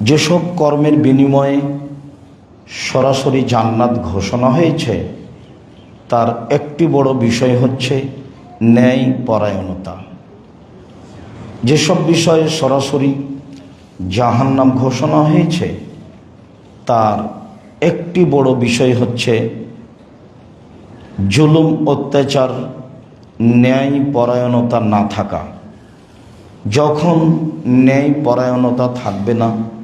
যেসব কর্মের বিনিময়ে সরাসরি জান্নাত ঘোষণা হয়েছে, তার একটি বড় বিষয় হচ্ছে ন্যায় পরায়ণতা। যেসব বিষয়ে সরাসরি জাহান্নাম ঘোষণা হয়েছে, তার একটি বড় বিষয় হচ্ছে জুলুম, অত্যাচার, ন্যায় পরায়ণতা না থাকা। যখন ন্যায় পরায়ণতা থাকবে না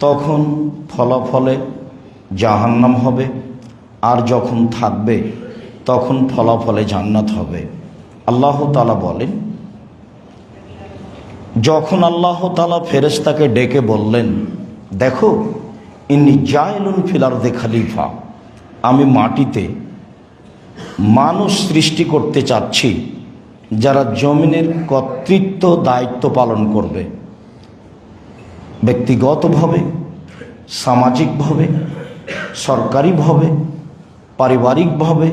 তখন ফলাফলে জাহান্নাম হবে। আর যখন থাকবে, তখন ফলাফলে জান্নাত হবে। আল্লাহ তালা বলেন, যখন আল্লাহ তালা ফেরেস্তাকে ডেকে বললেন, দেখো ইনি জায়লুন ফিলারদে খালিফা, আমি মাটিতে মানুষ সৃষ্টি করতে চাচ্ছি, যারা জমিনের কর্তৃত্ব দায়িত্ব পালন করবে। ব্যক্তিগতভাবে, সামাজিকভাবে, সরকারিভাবে, পারিবারিকভাবে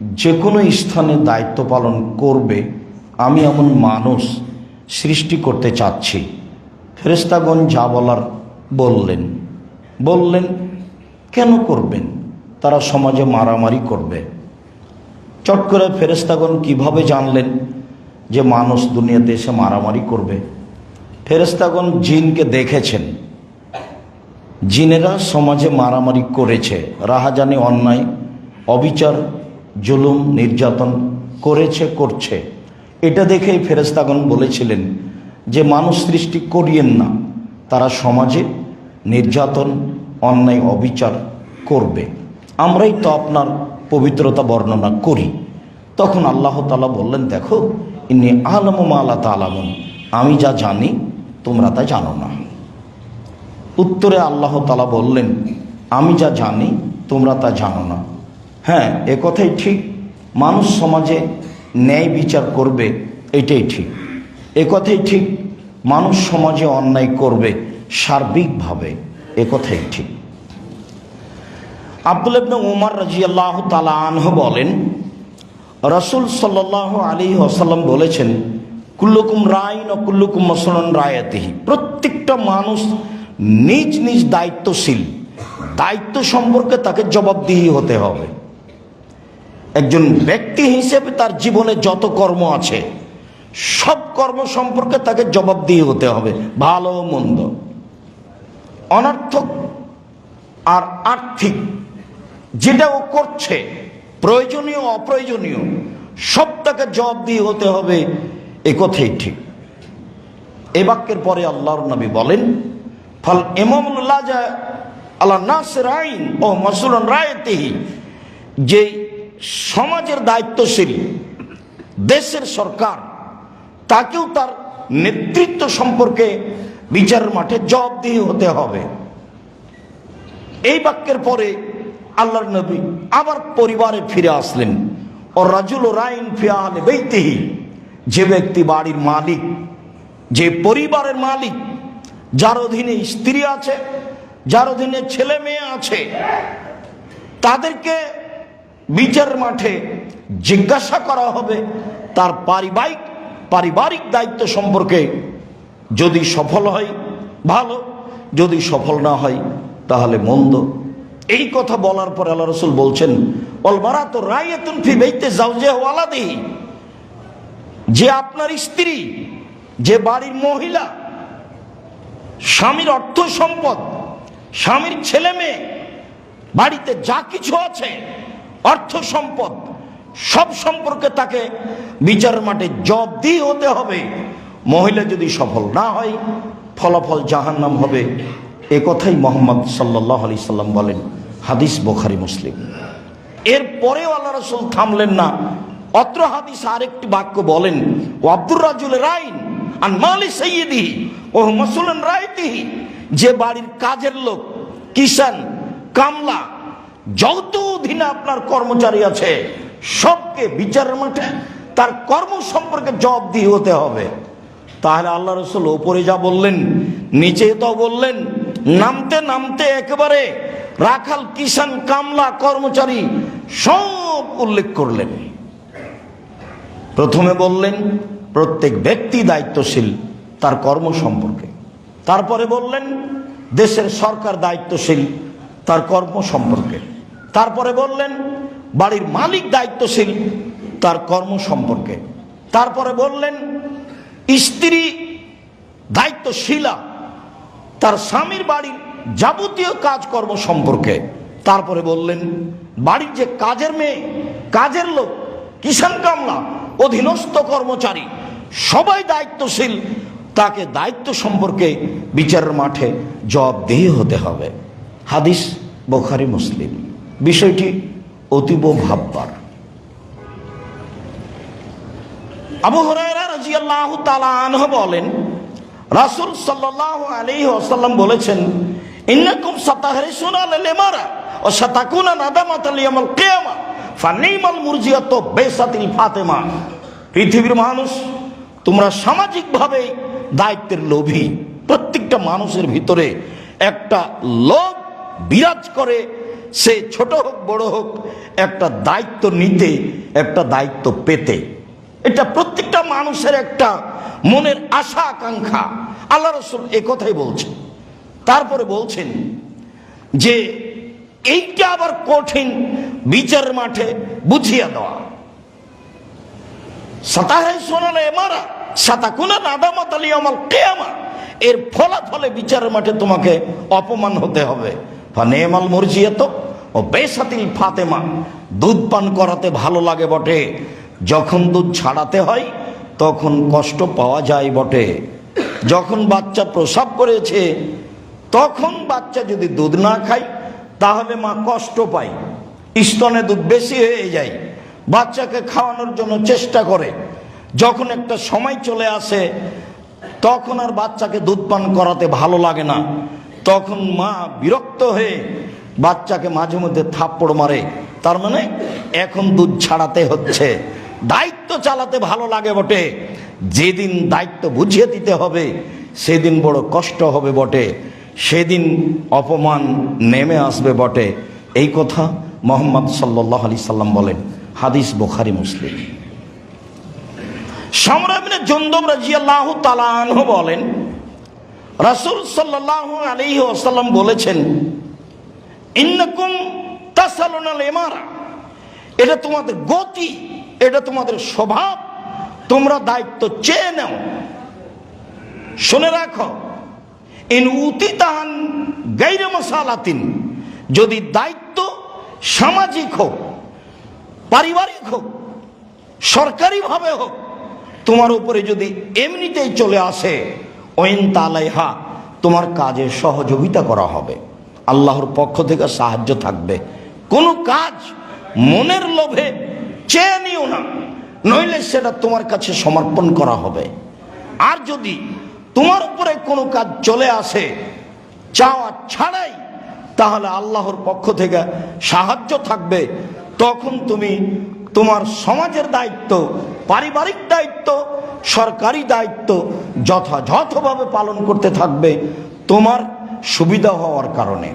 যে কোনো স্থানে দায়িত্ব পালন করবে, আমি এমন মানুষ সৃষ্টি করতে চাচ্ছি। ফেরেস্তাগণ যা বলার বললেন। বললেন, কেন করবেন? তারা সমাজে মারামারি করবে। চট করে ফেরেস্তাগণ কীভাবে জানলেন যে মানুষ দুনিয়াতে এসে মারামারি করবে? ফেরেস্তাগণ জিনকে দেখেছেন। জিনেরা সমাজে মারামারি করেছে, রাহাজানি, অন্যায়, অবিচার, জুলুম, নির্যাতন করেছে, করছে। এটা দেখেই ফেরেস্তাগণ বলেছিলেন যে, মানুষ সৃষ্টি করিয়েন না, তারা সমাজে নির্যাতন, অন্যায়, অবিচার করবে। আমরাই তো আপনার পবিত্রতা বর্ণনা করি। তখন আল্লাহ তালা বললেন, দেখো ইনি আলম আল্লাহ তালামুন আমি যা জানি তোমরা তা জানো না। উত্তরে আল্লাহ তালা বললেন, আমি যা জানি, তোমরা তা জানো না। হ্যাঁ এ কথাই ঠিক। মানুষ সমাজে ন্যায় বিচার করবে, এটাই ঠিক। এ কথাই ঠিক। মানুষ সমাজে অন্যায় করবে, সার্বিকভাবে এ কথাই ঠিক। আব্দুল ইবনে উমর রাজি আল্লাহ তালা আনহ বলেন, রসুল সাল্লাহ আলী আসাল্লাম বলেছেন কুল্লুকুম রাইন ও কুল্লুকুম মসলন রায়াতিহি। প্রত্যেকটা মানুষ নিজ নিজ দায়িত্বশীল। দায়িত্ব সম্পর্কে তাকে জবাবদিহি হতে হবে। একজন ব্যক্তি হিসেবে তার জীবনে যত কর্ম আছে, সব কর্ম সম্পর্কে তাকে জবাবদিহি হতে হবে, ভালো মন্দ। অনার্থক আর আর্থিক যেটা ও করছে, প্রয়োজনীয় অপ্রয়োজনীয়, সব তাকে জবাবদিহি হতে হবে এ কথাই ঠিক। এ বাক্যের পরে আল্লাহর নবী বলেন, ফল এমামুল্লাহ যা সমাজের দায়িত্বশীল, দেশের সরকার, তাকেও তার নেতৃত্ব সম্পর্কে বিচারের মাঠে জবাবদিহি হতে হবে। এই বাক্যের পরে আল্লাহর নবী আবার পরিবারে ফিরে আসলেন। ও রাজুল রাইন ফিয়ালে বেইতেহি যে ব্যক্তি বাড়ির মালিক, যে পরিবারের মালিক, যার অধীনে স্ত্রী আছে, যার অধীনে ছেলে মেয়ে আছে, তাদেরকে বিচার মাঠে জিজ্ঞাসা করা হবে, তার পারিবারিক পারিবারিক দায়িত্ব সম্পর্কে যদি সফল হয়, ভালো, যদি সফল না হয়, তাহলে মন্দ। এই কথা বলার পর আল্লাহ রসুল বলছেন অলমারা তো রায়তুন ফি বেইতে যাও যে ওয়ালাদি যে আপনার স্ত্রী, যে বাড়ির মহিলা, স্বামীর অর্থ সম্পদ, স্বামীর ছেলে মেয়ে, বাড়িতে যা কিছু আছে, অর্থ সম্পদ, সব সম্পর্কে তাকে বিচার মাঠে জব দিয়ে হতে হবে। মহিলা যদি সফল না হয়, ফলাফল জাহান্নাম হবে। এ কথাই মোহাম্মদ সাল্লাহ আলি সাল্লাম বলেন, হাদিস বোখারি, মুসলিম। এরপরেও আল্লাহ রসুল থামলেন না। অত্র হাদিস আরেকটি বাক্য বলেন, ও আব্দুর রাজুল রাইন আর মালি সৈয়দি ও মসুলন রায়তিহি। যে বাড়ির কাজের লোক, কিষান, কামলা যত অধীনে আপনার কর্মচারী আছে, সবকে বিচারের মাঠে তার কর্ম সম্পর্কে জবাব দিয়ে হতে হবে। তাহলে আল্লাহ রসুল ওপরে যা বললেন, নিচে তো বললেন, নামতে নামতে একেবারে রাখাল, কিষান, কামলা, কর্মচারী সব উল্লেখ করলেন। প্রথমে বললেন, প্রত্যেক ব্যক্তি দায়িত্বশীল তার কর্ম সম্পর্কে। তারপরে বললেন, দেশের সরকার দায়িত্বশীল তার কর্ম সম্পর্কে। তারপরে বললেন, বাড়ির মালিক দায়িত্বশীল তার কর্ম সম্পর্কে। তারপরে বললেন, স্ত্রী দায়িত্বশীলা তার স্বামীর বাড়ির যাবতীয় কাজকর্ম সম্পর্কে। তারপরে বললেন, বাড়ির যে কাজের মেয়ে, কাজের লোক কিষান কামলা অধীনস্থ কর্মচারী, সবাই দায়িত্বশীল, তাকে দায়িত্ব সম্পর্কে বিচারের মাঠে জবাবদেহি হতে হবে। হাদিস বোখারি, মুসলিম। বিষয়টি অতীব ভাববার। আবু হরাইরা রাদিয়াল্লাহু তাআলা আনহু বলেন, রাসূল সাল্লাল্লাহু আলাইহি ওয়াসাল্লাম বলেছেন, ইন্নাকুম সাতাহরিসুনা আলাল ইমারা ওয়া সাতাকুনা নাদামাতাল ইয়াউমাল কিয়ামা। ফানিমাল মুরজিয়াতু বেসাতিল ফাতেমা। পৃথিবীর মানুষ, তোমরা সামাজিকভাবে দায়িত্বের লোভী। প্রত্যেকটা মানুষের ভিতরে একটা লোভ বিরাজ করে, সে ছোট হোক, বড় হোক, একটা দায়িত্ব নিতে, একটা দায়িত্ব পেতে। এটা প্রত্যেকটা মানুষের একটা মনের আশা আকাঙ্ক্ষা। আল্লাহ রসুল কথাই বলছেন। তারপরে বলছেন যে, এইটা আবার কঠিন বিচার মাঠে বুঝিয়ে দেওয়া। সাতাহাই সোনালে এমারা সাতাকুনা নাদামাত আলী আমাল কেয়ামা। এর ফলাফলে বিচারের মাঠে তোমাকে অপমান হতে হবে। নেমাল মর্জিয়াত ও বেসাতিল ফাতেমা। দুধ পান করাতে ভালো লাগে বটে। যখন দুধ ছাড়াতে হয়, তখন কষ্ট পাওয়া যায় বটে। যখন বাচ্চা প্রসাব করেছে, তখন বাচ্চা যদি দুধ না খায়, তাহলে মা কষ্ট পায়। স্তনে দুধ বেশি হয়ে যায়, বাচ্চাকে খাওয়ানোর জন্য চেষ্টা করে। যখন একটা সময় চলে আসে, তখন আর বাচ্চাকে দুধ পান করাতে ভালো লাগে না। তখন মা বিরক্ত হয়ে বাচ্চাকে মাঝে মধ্যে থাপ্পড় মারে। তার মানে এখন দুধ ছাড়াতে হচ্ছে। দায়িত্ব চালাতে ভালো লাগে বটে। যেদিন দায়িত্ব বুঝিয়ে দিতে হবে, সেদিন বড় কষ্ট হবে বটে। সেদিন অপমান নেমে আসবে বটে। এই কথা মোহাম্মদ সাল্লাহ আলি সাল্লাম বলেন, হাদিস বোখারি, মুসলিম। সম্রামিনে জন্দব রাজিয়াল্লাহ তালাহ বলেন, রাসুল সাল্লাহ আলী আসাল্লাম বলেছেন, ইন্নকুম তাসালুনাল এমারা এটা তোমাদের গতি, এটা তোমাদের স্বভাব, তোমরা দায়িত্ব চেয়ে নাও। শুনে রাখো, ইন উতি তাহান গাইরে মশালাতিন যদি দায়িত্ব সামাজিক হোক, পারিবারিক হোক, সরকারিভাবে হোক, তোমার উপরে যদি এমনিতেই চলে আসে ওয়েন তালাইহা তোমার কাজে সহযোগিতা করা হবে। আল্লাহর পক্ষ থেকে সাহায্য থাকবে। কোনো কাজ মনের লোভে চেয়ে নিও না, নইলে সেটা তোমার কাছে সমর্পণ করা হবে। আর যদি তোমার উপরে কোনো কাজ চলে আসে, চাওয়া ছাড়াই তাহলে আল্লাহর পক্ষ থেকে সাহায্য থাকবে। তখন তুমি তোমার সমাজের দায়িত্ব, পারিবারিক দায়িত্ব, সরকারি দায়িত্ব যথাযথভাবে পালন করতে থাকবে। তোমার সুবিধা হওয়ার কারণে।